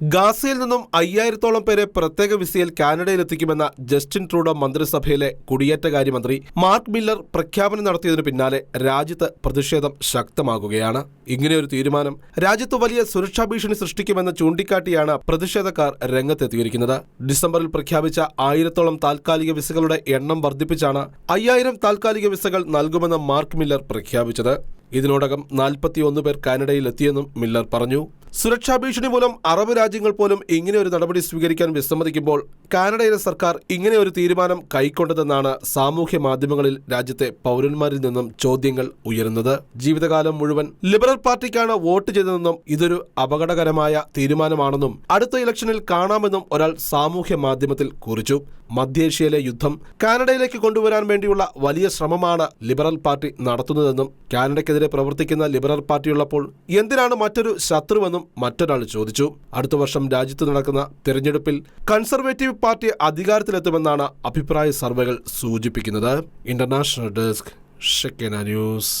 ഗാസയിൽ നിന്നും അയ്യായിരത്തോളം പേരെ പ്രത്യേക വിസയിൽ കാനഡയിലെത്തിക്കുമെന്ന ജസ്റ്റിൻ ട്രൂഡോ മന്ത്രിസഭയിലെ കുടിയേറ്റകാര്യമന്ത്രി മാർക്ക് മില്ലർ പ്രഖ്യാപനം നടത്തിയതിനു പിന്നാലെ രാജ്യത്ത് പ്രതിഷേധം ശക്തമാകുകയാണ്. ഇങ്ങനെയൊരു തീരുമാനം രാജ്യത്ത് വലിയ സുരക്ഷാ ഭീഷണി സൃഷ്ടിക്കുമെന്ന് ചൂണ്ടിക്കാട്ടിയാണ് പ്രതിഷേധക്കാർ രംഗത്തെത്തിയിരിക്കുന്നത്. ഡിസംബറിൽ പ്രഖ്യാപിച്ച ആയിരത്തോളം താൽക്കാലിക വിസകളുടെ എണ്ണം വർദ്ധിപ്പിച്ചാണ് അയ്യായിരം താൽക്കാലിക വിസകൾ നൽകുമെന്ന് മാർക്ക് മില്ലർ പ്രഖ്യാപിച്ചത്. ഇതിനോടകം നാൽപ്പത്തിയൊന്ന് പേർ കാനഡയിൽ എത്തിയെന്നും മില്ലർ പറഞ്ഞു. സുരക്ഷാ ഭീഷണി മൂലം അറബ് രാജ്യങ്ങൾ പോലും ഇങ്ങനെ ഒരു നടപടി സ്വീകരിക്കാൻ വിസമ്മതിക്കുമ്പോൾ കാനഡയിലെ സർക്കാർ ഇങ്ങനെ ഒരു തീരുമാനം കൈക്കൊണ്ടതെന്നാണ് സാമൂഹ്യ മാധ്യമങ്ങളിൽ രാജ്യത്തെ പൗരന്മാരിൽ നിന്നും ചോദ്യങ്ങൾ ഉയരുന്നത്. ജീവിതകാലം മുഴുവൻ ലിബറൽ പാർട്ടിക്കാണ് വോട്ട് ചെയ്തതെന്നും ഇതൊരു അപകടകരമായ തീരുമാനമാണെന്നും അടുത്ത ഇലക്ഷനിൽ കാണാമെന്നും ഒരാൾ സാമൂഹ്യ മാധ്യമത്തിൽ കുറിച്ചു. മധ്യേഷ്യയിലെ യുദ്ധം കാനഡയിലേക്ക് കൊണ്ടുവരാൻ വേണ്ടിയുള്ള വലിയ ശ്രമമാണ് ലിബറൽ പാർട്ടി നടത്തുന്നതെന്നും കാനഡയ്ക്കെതിരെ പ്രവർത്തിക്കുന്ന ലിബറൽ പാർട്ടിയുള്ളപ്പോൾ എന്തിനാണ് മറ്റൊരു ശത്രുവെന്നും മറ്റൊരാൾ ചോദിച്ചു. അടുത്ത വർഷം രാജ്യത്ത് നടക്കുന്ന തിരഞ്ഞെടുപ്പിൽ കൺസർവേറ്റീവ് പാർട്ടി അധികാരത്തിലെത്തുമെന്നാണ് അഭിപ്രായ സർവേകൾ സൂചിപ്പിക്കുന്നത്. ഇന്റർനാഷണൽ ഡെസ്ക് ഷെക്കേന ന്യൂസ്.